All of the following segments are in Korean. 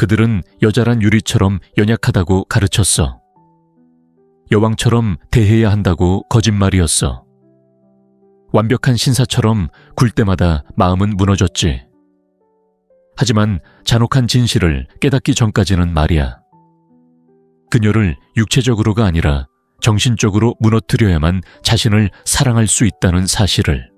그들은 여자란 유리처럼 연약하다고 가르쳤어. 여왕처럼 대해야 한다고 거짓말이었어. 완벽한 신사처럼 굴 때마다 마음은 무너졌지. 하지만 잔혹한 진실을 깨닫기 전까지는 말이야. 그녀를 육체적으로가 아니라 정신적으로 무너뜨려야만 자신을 사랑할 수 있다는 사실을.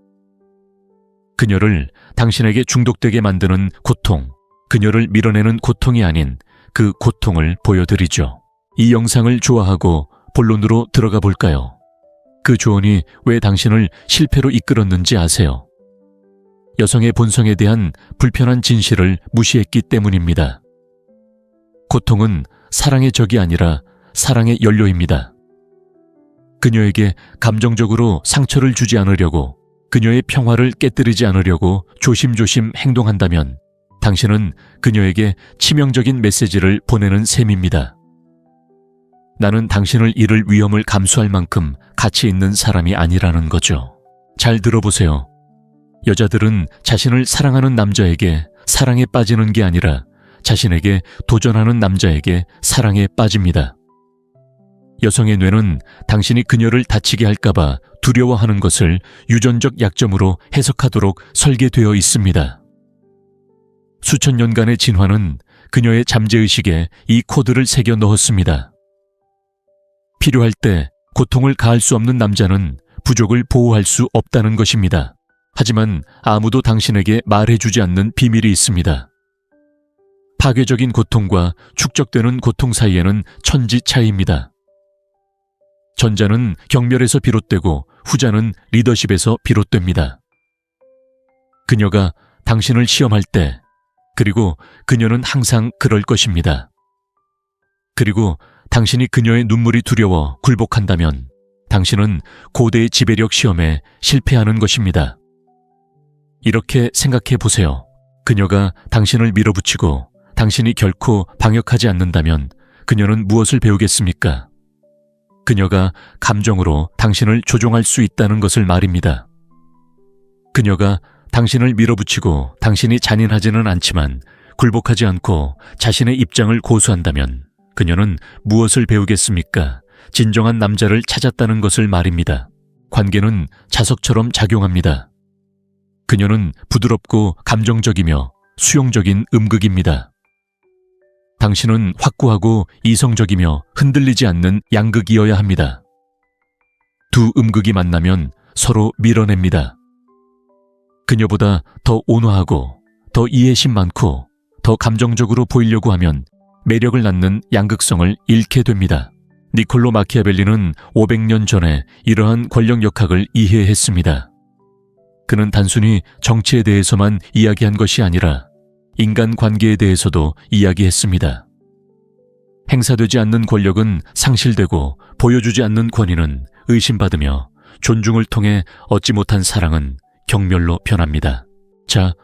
그녀를 당신에게 중독되게 만드는 고통, 그녀를 밀어내는 고통이 아닌 그 고통을 보여드리죠. 이 영상을 좋아하고 본론으로 들어가 볼까요? 그 조언이 왜 당신을 실패로 이끌었는지 아세요? 여성의 본성에 대한 불편한 진실을 무시했기 때문입니다. 고통은 사랑의 적이 아니라 사랑의 연료입니다. 그녀에게 감정적으로 상처를 주지 않으려고 그녀의 평화를 깨뜨리지 않으려고 조심조심 행동한다면 당신은 그녀에게 치명적인 메시지를 보내는 셈입니다. 나는 당신을 잃을 위험을 감수할 만큼 가치 있는 사람이 아니라는 거죠. 잘 들어보세요. 여자들은 자신을 사랑하는 남자에게 사랑에 빠지는 게 아니라 자신에게 도전하는 남자에게 사랑에 빠집니다. 여성의 뇌는 당신이 그녀를 다치게 할까봐 두려워하는 것을 유전적 약점으로 해석하도록 설계되어 있습니다. 수천 년간의 진화는 그녀의 잠재의식에 이 코드를 새겨 넣었습니다. 필요할 때 고통을 가할 수 없는 남자는 부족을 보호할 수 없다는 것입니다. 하지만 아무도 당신에게 말해주지 않는 비밀이 있습니다. 파괴적인 고통과 축적되는 고통 사이에는 천지 차이입니다. 전자는 경멸에서 비롯되고 후자는 리더십에서 비롯됩니다. 그녀가 당신을 시험할 때, 그리고 그녀는 항상 그럴 것입니다. 그리고 당신이 그녀의 눈물이 두려워 굴복한다면 당신은 고대의 지배력 시험에 실패하는 것입니다. 이렇게 생각해 보세요. 그녀가 당신을 밀어붙이고 당신이 결코 방역하지 않는다면 그녀는 무엇을 배우겠습니까? 그녀가 감정으로 당신을 조종할 수 있다는 것을 말입니다. 그녀가 당신을 밀어붙이고 당신이 잔인하지는 않지만 굴복하지 않고 자신의 입장을 고수한다면 그녀는 무엇을 배우겠습니까? 진정한 남자를 찾았다는 것을 말입니다. 관계는 자석처럼 작용합니다. 그녀는 부드럽고 감정적이며 수용적인 음극입니다. 당신은 확고하고 이성적이며 흔들리지 않는 양극이어야 합니다. 두 음극이 만나면 서로 밀어냅니다. 그녀보다 더 온화하고 더 이해심 많고 더 감정적으로 보이려고 하면 매력을 낳는 양극성을 잃게 됩니다. 니콜로 마키아벨리는 500년 전에 이러한 권력 역학을 이해했습니다. 그는 단순히 정치에 대해서만 이야기한 것이 아니라 인간 관계에 대해서도 이야기했습니다. 행사되지 않는 권력은 상실되고 보여주지 않는 권위는 의심받으며 존중을 통해 얻지 못한 사랑은 경멸로 변합니다. 자,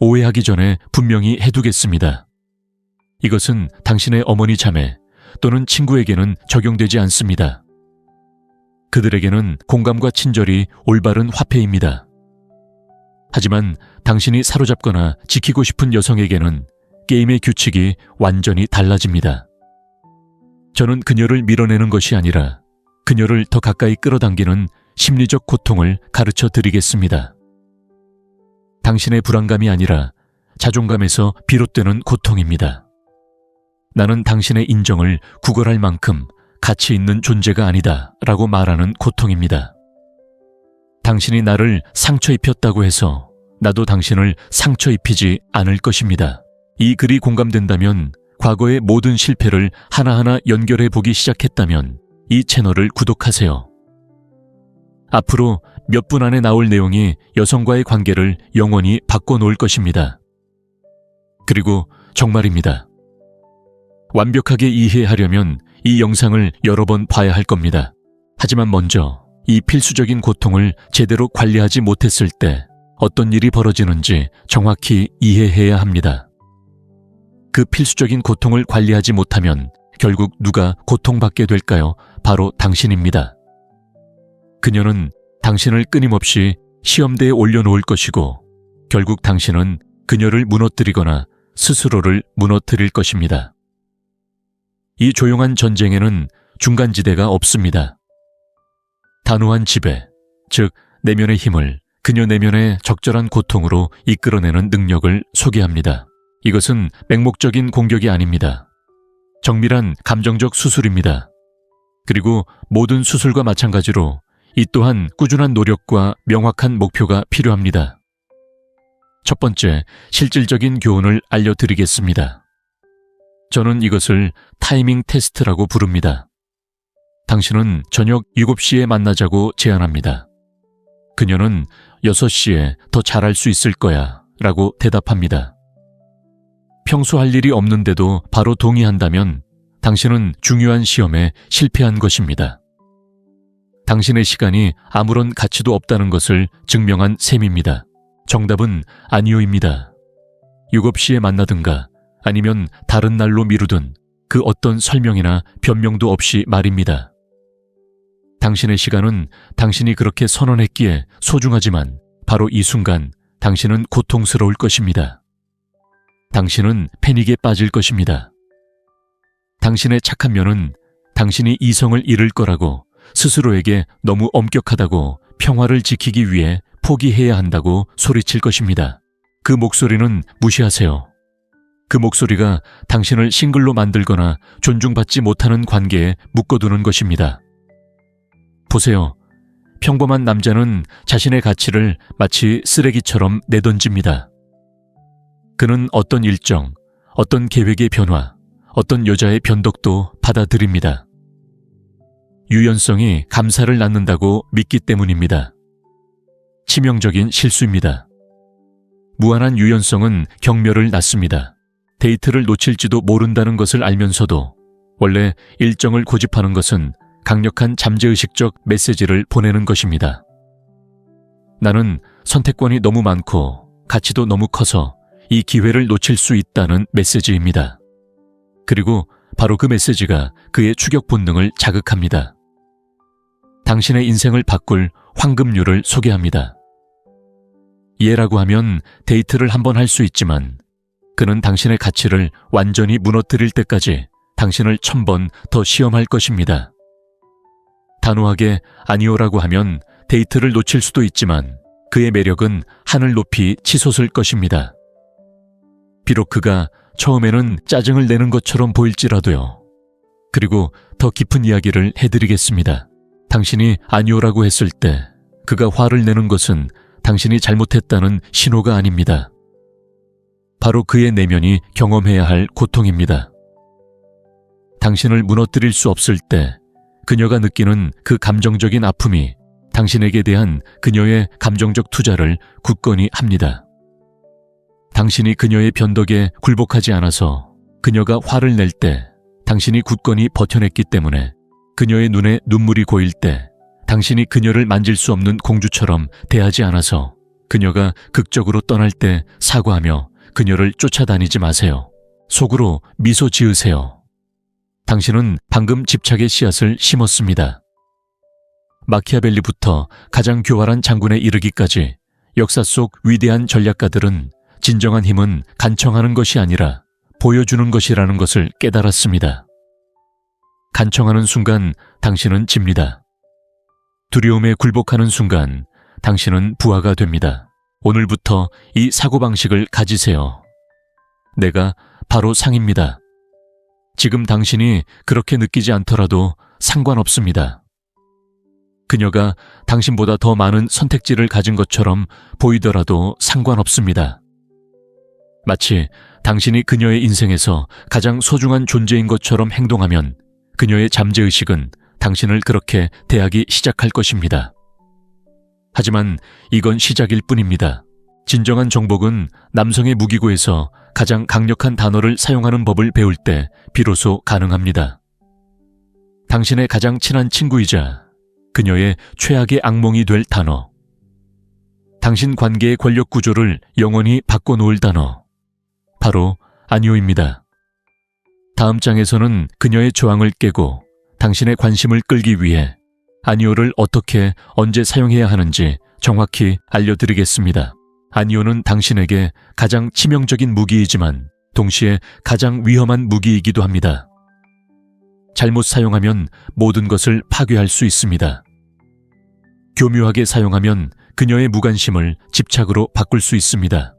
오해하기 전에 분명히 해두겠습니다. 이것은 당신의 어머니 자매 또는 친구에게는 적용되지 않습니다. 그들에게는 공감과 친절이 올바른 화폐입니다. 하지만 당신이 사로잡거나 지키고 싶은 여성에게는 게임의 규칙이 완전히 달라집니다. 저는 그녀를 밀어내는 것이 아니라 그녀를 더 가까이 끌어당기는 심리적 고통을 가르쳐 드리겠습니다. 당신의 불안감이 아니라 자존감에서 비롯되는 고통입니다. 나는 당신의 인정을 구걸할 만큼 가치 있는 존재가 아니다 라고 말하는 고통입니다. 당신이 나를 상처 입혔다고 해서 나도 당신을 상처 입히지 않을 것입니다. 이 글이 공감된다면 과거의 모든 실패를 하나하나 연결해 보기 시작했다면 이 채널을 구독하세요. 앞으로 몇 분 안에 나올 내용이 여성과의 관계를 영원히 바꿔놓을 것입니다. 그리고 정말입니다. 완벽하게 이해하려면 이 영상을 여러 번 봐야 할 겁니다. 하지만 먼저 이 필수적인 고통을 제대로 관리하지 못했을 때 어떤 일이 벌어지는지 정확히 이해해야 합니다. 그 필수적인 고통을 관리하지 못하면 결국 누가 고통받게 될까요? 바로 당신입니다. 그녀는 당신을 끊임없이 시험대에 올려놓을 것이고 결국 당신은 그녀를 무너뜨리거나 스스로를 무너뜨릴 것입니다. 이 조용한 전쟁에는 중간지대가 없습니다. 단호한 지배, 즉 내면의 힘을 그녀 내면의 적절한 고통으로 이끌어내는 능력을 소개합니다. 이것은 맹목적인 공격이 아닙니다. 정밀한 감정적 수술입니다. 그리고 모든 수술과 마찬가지로 이 또한 꾸준한 노력과 명확한 목표가 필요합니다. 첫 번째, 실질적인 교훈을 알려드리겠습니다. 저는 이것을 타이밍 테스트라고 부릅니다. 당신은 저녁 7시에 만나자고 제안합니다. 그녀는 6시에 더 잘할 수 있을 거야 라고 대답합니다. 평소 할 일이 없는데도 바로 동의한다면 당신은 중요한 시험에 실패한 것입니다. 당신의 시간이 아무런 가치도 없다는 것을 증명한 셈입니다. 정답은 아니오입니다. 7시에 만나든가 아니면 다른 날로 미루든 그 어떤 설명이나 변명도 없이 말입니다. 당신의 시간은 당신이 그렇게 선언했기에 소중하지만 바로 이 순간 당신은 고통스러울 것입니다. 당신은 패닉에 빠질 것입니다. 당신의 착한 면은 당신이 이성을 잃을 거라고 스스로에게 너무 엄격하다고 평화를 지키기 위해 포기해야 한다고 소리칠 것입니다. 그 목소리는 무시하세요. 그 목소리가 당신을 싱글로 만들거나 존중받지 못하는 관계에 묶어두는 것입니다. 보세요. 평범한 남자는 자신의 가치를 마치 쓰레기처럼 내던집니다. 그는 어떤 일정, 어떤 계획의 변화, 어떤 여자의 변덕도 받아들입니다. 유연성이 감사를 낳는다고 믿기 때문입니다. 치명적인 실수입니다. 무한한 유연성은 경멸을 낳습니다. 데이트를 놓칠지도 모른다는 것을 알면서도 원래 일정을 고집하는 것은 강력한 잠재의식적 메시지를 보내는 것입니다. 나는 선택권이 너무 많고 가치도 너무 커서 이 기회를 놓칠 수 있다는 메시지입니다. 그리고 바로 그 메시지가 그의 추격 본능을 자극합니다. 당신의 인생을 바꿀 황금률을 소개합니다. 이해라고 하면 데이트를 한 번 할 수 있지만 그는 당신의 가치를 완전히 무너뜨릴 때까지 당신을 천 번 더 시험할 것입니다. 단호하게 아니오라고 하면 데이트를 놓칠 수도 있지만 그의 매력은 하늘 높이 치솟을 것입니다. 비록 그가 처음에는 짜증을 내는 것처럼 보일지라도요. 그리고 더 깊은 이야기를 해드리겠습니다. 당신이 아니오라고 했을 때 그가 화를 내는 것은 당신이 잘못했다는 신호가 아닙니다. 바로 그의 내면이 경험해야 할 고통입니다. 당신을 무너뜨릴 수 없을 때 그녀가 느끼는 그 감정적인 아픔이 당신에게 대한 그녀의 감정적 투자를 굳건히 합니다. 당신이 그녀의 변덕에 굴복하지 않아서 그녀가 화를 낼 때 당신이 굳건히 버텨냈기 때문에 그녀의 눈에 눈물이 고일 때 당신이 그녀를 만질 수 없는 공주처럼 대하지 않아서 그녀가 극적으로 떠날 때 사과하며 그녀를 쫓아다니지 마세요. 속으로 미소 지으세요. 당신은 방금 집착의 씨앗을 심었습니다. 마키아벨리부터 가장 교활한 장군에 이르기까지 역사 속 위대한 전략가들은 진정한 힘은 간청하는 것이 아니라 보여주는 것이라는 것을 깨달았습니다. 간청하는 순간 당신은 집니다. 두려움에 굴복하는 순간 당신은 부하가 됩니다. 오늘부터 이 사고방식을 가지세요. 내가 바로 상입니다. 지금 당신이 그렇게 느끼지 않더라도 상관없습니다. 그녀가 당신보다 더 많은 선택지를 가진 것처럼 보이더라도 상관없습니다. 마치 당신이 그녀의 인생에서 가장 소중한 존재인 것처럼 행동하면 그녀의 잠재의식은 당신을 그렇게 대하기 시작할 것입니다. 하지만 이건 시작일 뿐입니다. 진정한 정복은 남성의 무기고에서 가장 강력한 단어를 사용하는 법을 배울 때 비로소 가능합니다. 당신의 가장 친한 친구이자 그녀의 최악의 악몽이 될 단어. 당신 관계의 권력 구조를 영원히 바꿔놓을 단어. 바로 아니오입니다. 다음 장에서는 그녀의 저항을 깨고 당신의 관심을 끌기 위해 아니오를 어떻게 언제 사용해야 하는지 정확히 알려드리겠습니다. 아니오는 당신에게 가장 치명적인 무기이지만 동시에 가장 위험한 무기이기도 합니다. 잘못 사용하면 모든 것을 파괴할 수 있습니다. 교묘하게 사용하면 그녀의 무관심을 집착으로 바꿀 수 있습니다.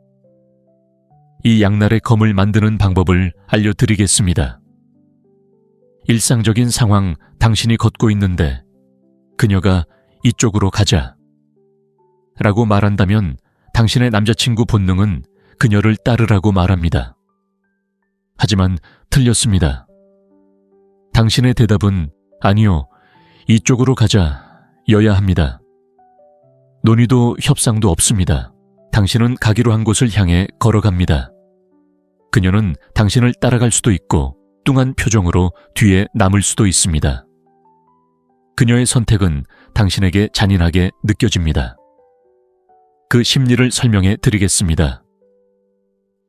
이 양날의 검을 만드는 방법을 알려드리겠습니다. 일상적인 상황 당신이 걷고 있는데 그녀가 이쪽으로 가자. 라고 말한다면 당신의 남자친구 본능은 그녀를 따르라고 말합니다. 하지만 틀렸습니다. 당신의 대답은 아니요, 이쪽으로 가자, 여야 합니다. 논의도 협상도 없습니다. 당신은 가기로 한 곳을 향해 걸어갑니다. 그녀는 당신을 따라갈 수도 있고 뚱한 표정으로 뒤에 남을 수도 있습니다. 그녀의 선택은 당신에게 잔인하게 느껴집니다. 그 심리를 설명해 드리겠습니다.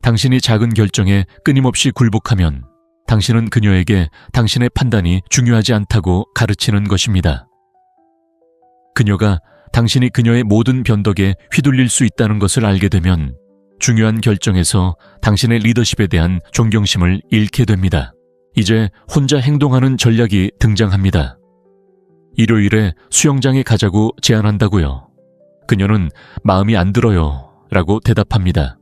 당신이 작은 결정에 끊임없이 굴복하면 당신은 그녀에게 당신의 판단이 중요하지 않다고 가르치는 것입니다. 그녀가 당신이 그녀의 모든 변덕에 휘둘릴 수 있다는 것을 알게 되면 중요한 결정에서 당신의 리더십에 대한 존경심을 잃게 됩니다. 이제 혼자 행동하는 전략이 등장합니다. 일요일에 수영장에 가자고 제안한다고요. 그녀는 마음이 안 들어요. 라고 대답합니다.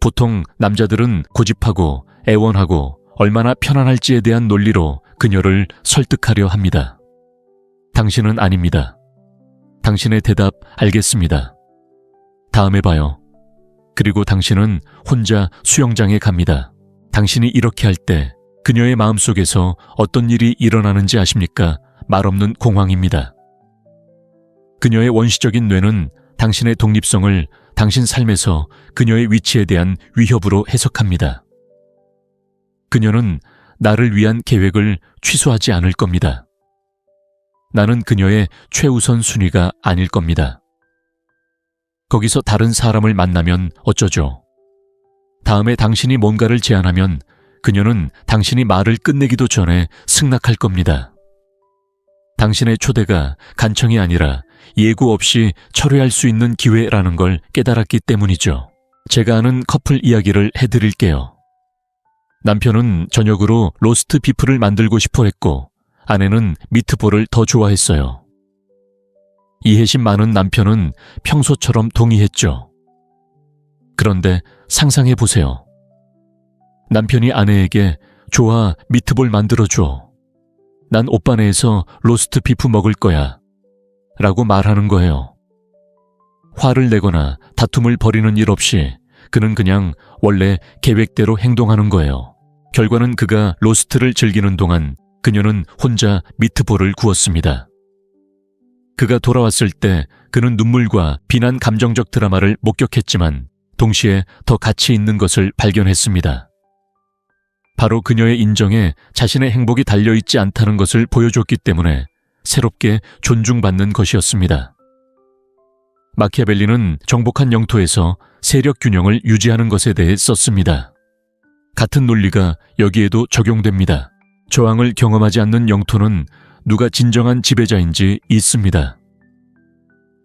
보통 남자들은 고집하고 애원하고 얼마나 편안할지에 대한 논리로 그녀를 설득하려 합니다. 당신은 아닙니다. 당신의 대답 알겠습니다. 다음에 봐요. 그리고 당신은 혼자 수영장에 갑니다. 당신이 이렇게 할 때 그녀의 마음속에서 어떤 일이 일어나는지 아십니까? 말없는 공황입니다. 그녀의 원시적인 뇌는 당신의 독립성을 당신 삶에서 그녀의 위치에 대한 위협으로 해석합니다. 그녀는 나를 위한 계획을 취소하지 않을 겁니다. 나는 그녀의 최우선 순위가 아닐 겁니다. 거기서 다른 사람을 만나면 어쩌죠? 다음에 당신이 뭔가를 제안하면 그녀는 당신이 말을 끝내기도 전에 승낙할 겁니다. 당신의 초대가 간청이 아니라 예고 없이 철회할 수 있는 기회라는 걸 깨달았기 때문이죠. 제가 아는 커플 이야기를 해드릴게요. 남편은 저녁으로 로스트 비프를 만들고 싶어 했고, 아내는 미트볼을 더 좋아했어요. 이해심 많은 남편은 평소처럼 동의했죠. 그런데 상상해 보세요. 남편이 아내에게 좋아, 미트볼 만들어줘. 난 오빠네에서 로스트 비프 먹을 거야. 라고 말하는 거예요. 화를 내거나 다툼을 벌이는 일 없이 그는 그냥 원래 계획대로 행동하는 거예요. 결과는 그가 로스트를 즐기는 동안 그녀는 혼자 미트볼을 구웠습니다. 그가 돌아왔을 때 그는 눈물과 비난 감정적 드라마를 목격했지만 동시에 더 가치 있는 것을 발견했습니다. 바로 그녀의 인정에 자신의 행복이 달려있지 않다는 것을 보여줬기 때문에 새롭게 존중받는 것이었습니다. 마키아벨리는 정복한 영토에서 세력 균형을 유지하는 것에 대해 썼습니다. 같은 논리가 여기에도 적용됩니다. 저항을 경험하지 않는 영토는 누가 진정한 지배자인지 있습니다.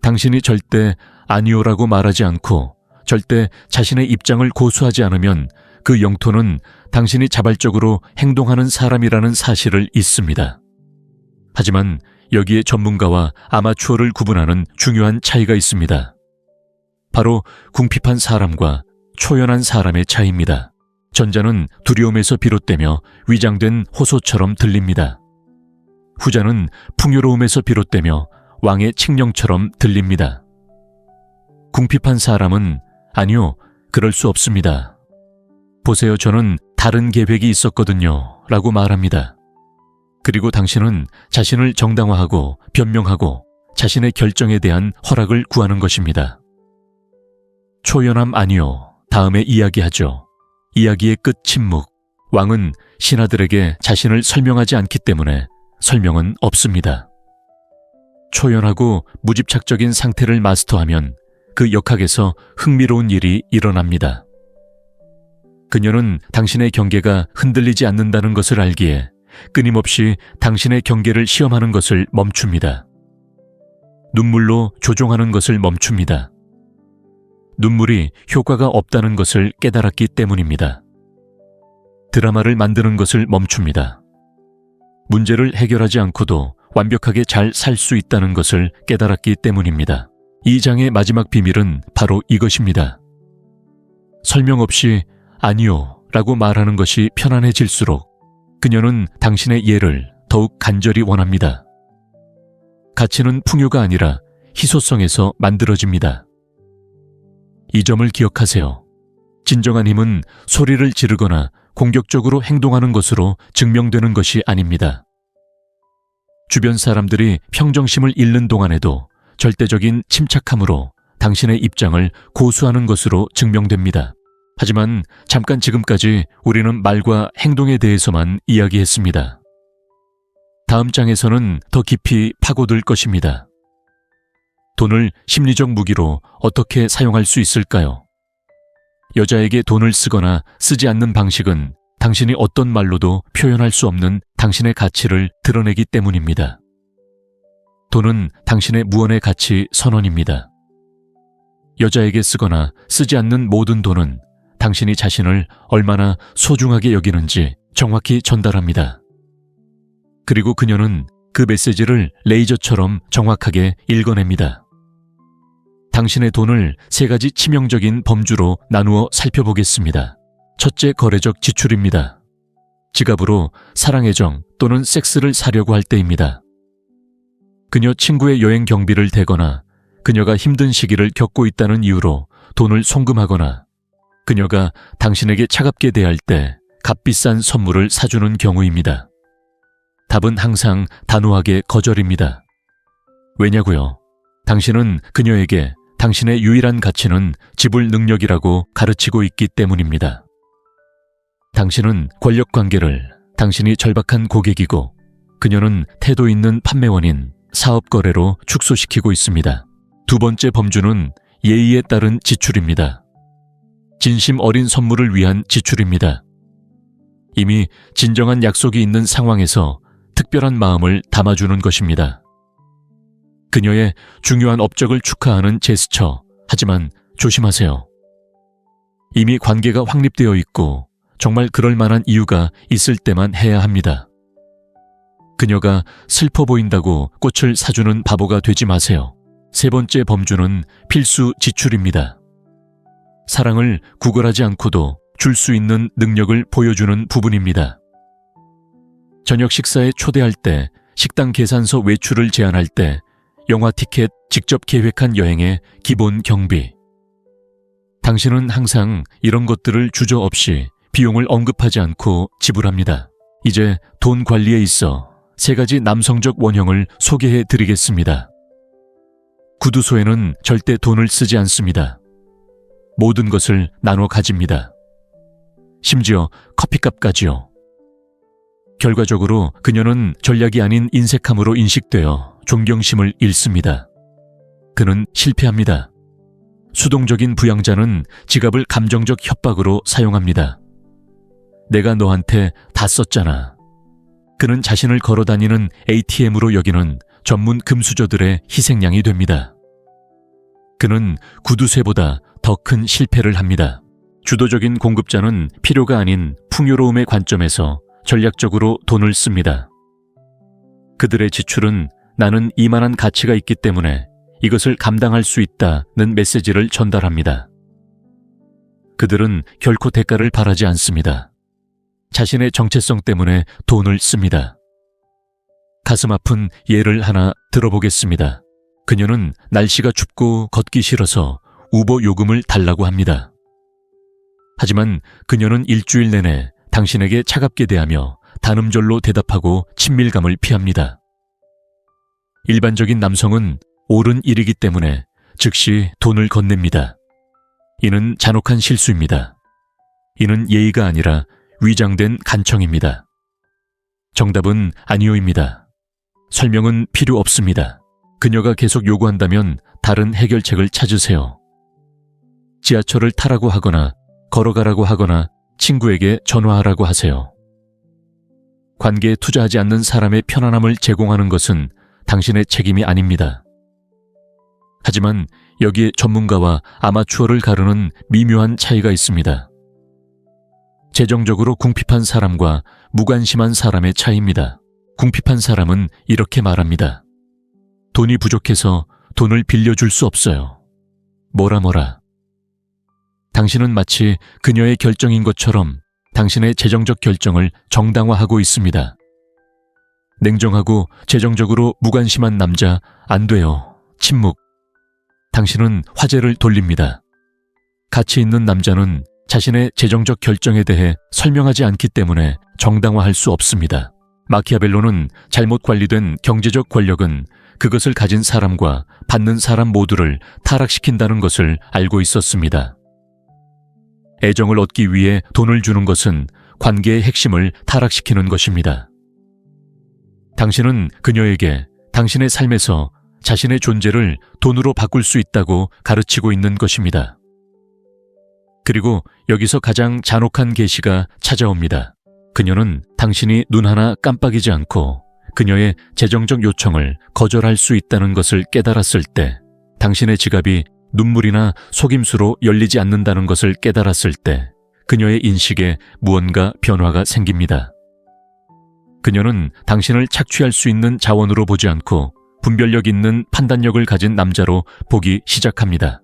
당신이 절대 아니오라고 말하지 않고 절대 자신의 입장을 고수하지 않으면 그 영토는 당신이 자발적으로 행동하는 사람이라는 사실을 잊습니다. 하지만 여기에 전문가와 아마추어를 구분하는 중요한 차이가 있습니다. 바로 궁핍한 사람과 초연한 사람의 차이입니다. 전자는 두려움에서 비롯되며 위장된 호소처럼 들립니다. 후자는 풍요로움에서 비롯되며 왕의 칙령처럼 들립니다. 궁핍한 사람은 아니요, 그럴 수 없습니다. 보세요, 저는 다른 계획이 있었거든요. 라고 말합니다. 그리고 당신은 자신을 정당화하고 변명하고 자신의 결정에 대한 허락을 구하는 것입니다. 초연함 아니요. 다음에 이야기하죠. 이야기의 끝 침묵. 왕은 신하들에게 자신을 설명하지 않기 때문에 설명은 없습니다. 초연하고 무집착적인 상태를 마스터하면 그 역학에서 흥미로운 일이 일어납니다. 그녀는 당신의 경계가 흔들리지 않는다는 것을 알기에 끊임없이 당신의 경계를 시험하는 것을 멈춥니다. 눈물로 조종하는 것을 멈춥니다. 눈물이 효과가 없다는 것을 깨달았기 때문입니다. 드라마를 만드는 것을 멈춥니다. 문제를 해결하지 않고도 완벽하게 잘 살 수 있다는 것을 깨달았기 때문입니다. 이 장의 마지막 비밀은 바로 이것입니다. 설명 없이 아니요 라고 말하는 것이 편안해질수록 그녀는 당신의 예를 더욱 간절히 원합니다. 가치는 풍요가 아니라 희소성에서 만들어집니다. 이 점을 기억하세요. 진정한 힘은 소리를 지르거나 공격적으로 행동하는 것으로 증명되는 것이 아닙니다. 주변 사람들이 평정심을 잃는 동안에도 절대적인 침착함으로 당신의 입장을 고수하는 것으로 증명됩니다. 하지만 잠깐 지금까지 우리는 말과 행동에 대해서만 이야기했습니다. 다음 장에서는 더 깊이 파고들 것입니다. 돈을 심리적 무기로 어떻게 사용할 수 있을까요? 여자에게 돈을 쓰거나 쓰지 않는 방식은 당신이 어떤 말로도 표현할 수 없는 당신의 가치를 드러내기 때문입니다. 돈은 당신의 무언의 가치 선언입니다. 여자에게 쓰거나 쓰지 않는 모든 돈은 당신이 자신을 얼마나 소중하게 여기는지 정확히 전달합니다. 그리고 그녀는 그 메시지를 레이저처럼 정확하게 읽어냅니다. 당신의 돈을 세 가지 치명적인 범주로 나누어 살펴보겠습니다. 첫째 거래적 지출입니다. 지갑으로 사랑의 정 또는 섹스를 사려고 할 때입니다. 그녀 친구의 여행 경비를 대거나 그녀가 힘든 시기를 겪고 있다는 이유로 돈을 송금하거나 그녀가 당신에게 차갑게 대할 때 값비싼 선물을 사주는 경우입니다. 답은 항상 단호하게 거절입니다. 왜냐고요? 당신은 그녀에게 당신의 유일한 가치는 지불 능력이라고 가르치고 있기 때문입니다. 당신은 권력 관계를 당신이 절박한 고객이고 그녀는 태도 있는 판매원인 사업 거래로 축소시키고 있습니다. 두 번째 범주는 예의에 따른 지출입니다. 진심 어린 선물을 위한 지출입니다. 이미 진정한 약속이 있는 상황에서 특별한 마음을 담아주는 것입니다. 그녀의 중요한 업적을 축하하는 제스처. 하지만 조심하세요. 이미 관계가 확립되어 있고 정말 그럴 만한 이유가 있을 때만 해야 합니다. 그녀가 슬퍼 보인다고 꽃을 사주는 바보가 되지 마세요. 세 번째 범주는 필수 지출입니다. 사랑을 구걸하지 않고도 줄 수 있는 능력을 보여주는 부분입니다. 저녁 식사에 초대할 때, 식당 계산서 외출을 제한할 때, 영화 티켓 직접 계획한 여행의 기본 경비. 당신은 항상 이런 것들을 주저 없이 비용을 언급하지 않고 지불합니다. 이제 돈 관리에 있어 세 가지 남성적 원형을 소개해 드리겠습니다. 구두소에는 절대 돈을 쓰지 않습니다. 모든 것을 나눠 가집니다. 심지어 커피값까지요. 결과적으로 그녀는 전략이 아닌 인색함으로 인식되어 존경심을 잃습니다. 그는 실패합니다. 수동적인 부양자는 지갑을 감정적 협박으로 사용합니다. 내가 너한테 다 썼잖아. 그는 자신을 걸어 다니는 ATM으로 여기는 전문 금수저들의 희생양이 됩니다. 그는 구두쇠보다 더 큰 실패를 합니다. 주도적인 공급자는 필요가 아닌 풍요로움의 관점에서 전략적으로 돈을 씁니다. 그들의 지출은 나는 이만한 가치가 있기 때문에 이것을 감당할 수 있다는 메시지를 전달합니다. 그들은 결코 대가를 바라지 않습니다. 자신의 정체성 때문에 돈을 씁니다. 가슴 아픈 예를 하나 들어보겠습니다. 그녀는 날씨가 춥고 걷기 싫어서 우버 요금을 달라고 합니다. 하지만 그녀는 일주일 내내 당신에게 차갑게 대하며 단음절로 대답하고 친밀감을 피합니다. 일반적인 남성은 옳은 일이기 때문에 즉시 돈을 건넵니다. 이는 잔혹한 실수입니다. 이는 예의가 아니라 위장된 간청입니다. 정답은 아니오입니다. 설명은 필요 없습니다. 그녀가 계속 요구한다면 다른 해결책을 찾으세요. 지하철을 타라고 하거나 걸어가라고 하거나 친구에게 전화하라고 하세요. 관계에 투자하지 않는 사람의 편안함을 제공하는 것은 당신의 책임이 아닙니다. 하지만 여기에 전문가와 아마추어를 가르는 미묘한 차이가 있습니다. 재정적으로 궁핍한 사람과 무관심한 사람의 차이입니다. 궁핍한 사람은 이렇게 말합니다. 돈이 부족해서 돈을 빌려줄 수 없어요. 뭐라 뭐라. 당신은 마치 그녀의 결정인 것처럼 당신의 재정적 결정을 정당화하고 있습니다. 냉정하고 재정적으로 무관심한 남자 안 돼요. 침묵. 당신은 화제를 돌립니다. 가치 있는 남자는 자신의 재정적 결정에 대해 설명하지 않기 때문에 정당화할 수 없습니다. 마키아벨로는 잘못 관리된 경제적 권력은 그것을 가진 사람과 받는 사람 모두를 타락시킨다는 것을 알고 있었습니다. 애정을 얻기 위해 돈을 주는 것은 관계의 핵심을 타락시키는 것입니다. 당신은 그녀에게 당신의 삶에서 자신의 존재를 돈으로 바꿀 수 있다고 가르치고 있는 것입니다. 그리고 여기서 가장 잔혹한 계시가 찾아옵니다. 그녀는 당신이 눈 하나 깜빡이지 않고 그녀의 재정적 요청을 거절할 수 있다는 것을 깨달았을 때 당신의 지갑이 눈물이나 속임수로 열리지 않는다는 것을 깨달았을 때 그녀의 인식에 무언가 변화가 생깁니다. 그녀는 당신을 착취할 수 있는 자원으로 보지 않고 분별력 있는 판단력을 가진 남자로 보기 시작합니다.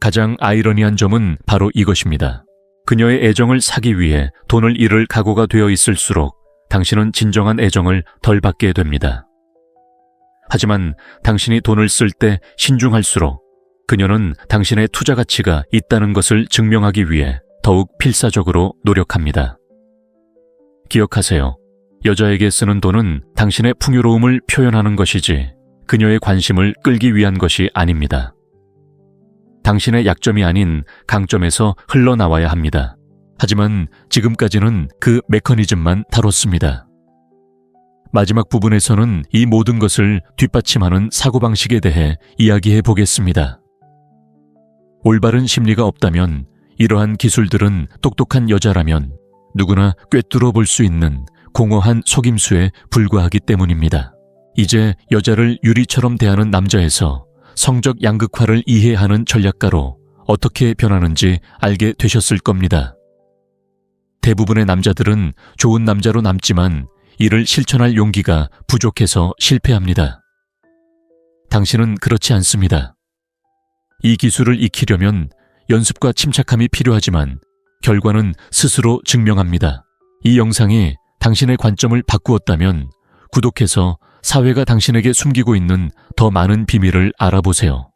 가장 아이러니한 점은 바로 이것입니다. 그녀의 애정을 사기 위해 돈을 잃을 각오가 되어 있을수록 당신은 진정한 애정을 덜 받게 됩니다. 하지만 당신이 돈을 쓸 때 신중할수록 그녀는 당신의 투자 가치가 있다는 것을 증명하기 위해 더욱 필사적으로 노력합니다. 기억하세요. 여자에게 쓰는 돈은 당신의 풍요로움을 표현하는 것이지 그녀의 관심을 끌기 위한 것이 아닙니다. 당신의 약점이 아닌 강점에서 흘러나와야 합니다. 하지만 지금까지는 그 메커니즘만 다뤘습니다. 마지막 부분에서는 이 모든 것을 뒷받침하는 사고방식에 대해 이야기해 보겠습니다. 올바른 심리가 없다면 이러한 기술들은 똑똑한 여자라면 누구나 꿰뚫어 볼 수 있는 공허한 속임수에 불과하기 때문입니다. 이제 여자를 유리처럼 대하는 남자에서 성적 양극화를 이해하는 전략가로 어떻게 변하는지 알게 되셨을 겁니다. 대부분의 남자들은 좋은 남자로 남지만 이를 실천할 용기가 부족해서 실패합니다. 당신은 그렇지 않습니다. 이 기술을 익히려면 연습과 침착함이 필요하지만 결과는 스스로 증명합니다. 이 영상이 당신의 관점을 바꾸었다면 구독해서 사회가 당신에게 숨기고 있는 더 많은 비밀을 알아보세요.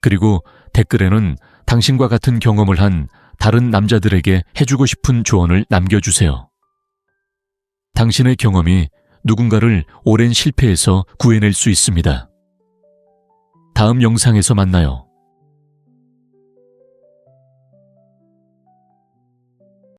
그리고 댓글에는 당신과 같은 경험을 한 다른 남자들에게 해주고 싶은 조언을 남겨주세요. 당신의 경험이 누군가를 오랜 실패에서 구해낼 수 있습니다. 다음 영상에서 만나요.